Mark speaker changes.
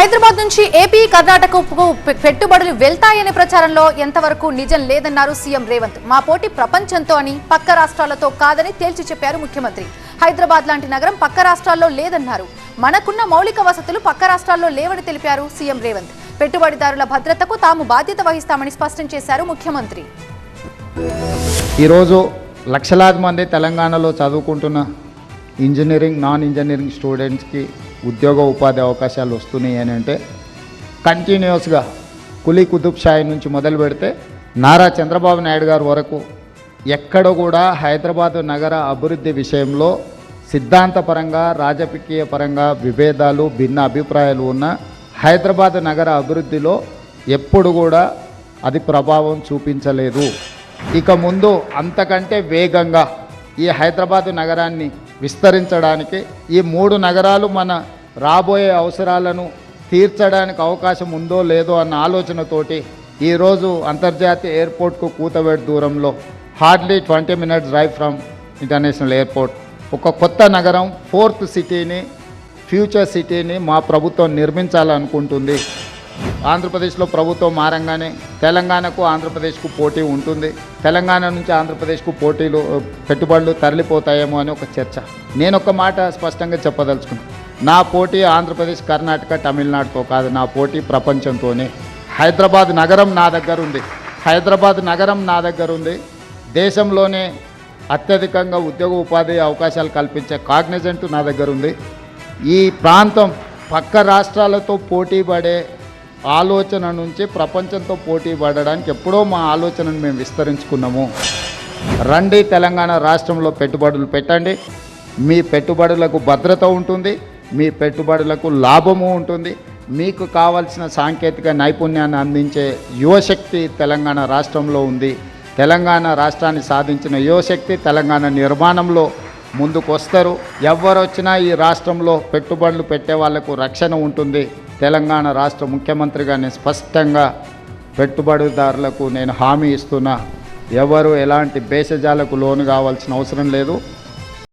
Speaker 1: హైదరాబాద్ నుంచి ఏపీ కర్ణాటకకు పెట్టుబడులు వెళ్తాయనే ప్రచారంలో ఎంతవరకు నిజం లేదన్నారు సీఎం రేవంత్. మా పోటీ ప్రపంచంతో అని పక్క రాష్ట్రాలతో కాదని తేల్చి చెప్పారు ముఖ్యమంత్రి. హైదరాబాద్ లాంటి నగరం పక్క రాష్ట్రాల్లో లేదన్నారు. మనకున్న మౌలిక వసతులు పక్క రాష్ట్రాల్లో లేవని తెలిపారు సీఎం రేవంత్. పెట్టుబడిదారుల భద్రతకు తాము బాధ్యత వహిస్తామని స్పష్టం చేశారు ముఖ్యమంత్రి.
Speaker 2: ఈరోజు లక్షలాది మంది తెలంగాణలో చదువుకుంటున్న ఇంజనీరింగ్ నాన్ ఇంజనీరింగ్ స్టూడెంట్స్కి ఉద్యోగ ఉపాధి అవకాశాలు వస్తున్నాయి అని అంటే కంటిన్యూస్గా కులీ కుతుబ్ షాయి నుంచి మొదలు పెడితే నారా చంద్రబాబు నాయుడు గారు వరకు ఎక్కడ కూడా హైదరాబాద్ నగర అభివృద్ధి విషయంలో సిద్ధాంతపరంగా రాజకీయ పరంగా విభేదాలు భిన్న అభిప్రాయాలు ఉన్న హైదరాబాద్ నగర అభివృద్ధిలో ఎప్పుడు కూడా అది ప్రభావం చూపించలేదు. ఇక ముందు అంతకంటే వేగంగా ఈ హైదరాబాద్ నగరాన్ని విస్తరించడానికి ఈ మూడు నగరాలు మన రాబోయే అవసరాలను తీర్చడానికి అవకాశం ఉందో లేదో అన్న ఆలోచనతోటి ఈరోజు అంతర్జాతీయ ఎయిర్పోర్ట్కు కూతవేడు దూరంలో hardly twenty minutes drive from international airport. ఒక కొత్త నగరం ఫోర్త్ సిటీని ఫ్యూచర్ సిటీని మా ప్రభుత్వం నిర్మించాలనుకుంటుంది. ఆంధ్రప్రదేశ్లో ప్రభుత్వం మారంగానే తెలంగాణకు ఆంధ్రప్రదేశ్కు పోటీ ఉంటుంది. తెలంగాణ నుంచి ఆంధ్రప్రదేశ్కు పోటీలు పెట్టుబడులు తరలిపోతాయేమో అని ఒక చర్చ. నేను ఒక మాట స్పష్టంగా చెప్పదలుచుకున్నాను నా పోటీ ఆంధ్రప్రదేశ్ కర్ణాటక తమిళనాడుతో కాదు నా పోటీ ప్రపంచంతోనే. హైదరాబాద్ నగరం నా దగ్గర ఉంది. హైదరాబాద్ నగరం నా దగ్గర ఉంది. దేశంలోనే అత్యధికంగా ఉద్యోగ ఉపాధి అవకాశాలు కల్పించే కాగ్నిజెంట్ నా దగ్గర ఉంది. ఈ ప్రాంతం పక్క రాష్ట్రాలతో పోటీ పడే ఆలోచన నుంచి ప్రపంచంతో పోటీ పడడానికి ఎప్పుడో మా ఆలోచనను మేము విస్తరించుకున్నాము. రండి తెలంగాణ రాష్ట్రంలో పెట్టుబడులు పెట్టండి. మీ పెట్టుబడులకు భద్రత ఉంటుంది మీ పెట్టుబడులకు లాభము ఉంటుంది. మీకు కావలసిన సాంకేతిక నైపుణ్యాన్ని అందించే యువశక్తి తెలంగాణ రాష్ట్రంలో ఉంది. తెలంగాణ రాష్ట్రాన్ని సాధించిన యువశక్తి తెలంగాణ నిర్మాణంలో ముందుకు వస్తారు ఎవరొచ్చినా ఈ రాష్ట్రంలో పెట్టుబడులు పెట్టే వాళ్ళకు రక్షణ ఉంటుంది. తెలంగాణ రాష్ట్ర ముఖ్యమంత్రిగా నేను స్పష్టంగా పెట్టుబడిదారులకు నేను హామీ ఇస్తున్నా. ఎవరు ఎలాంటి భేషజాలకు లోను కావాల్సిన అవసరం లేదు.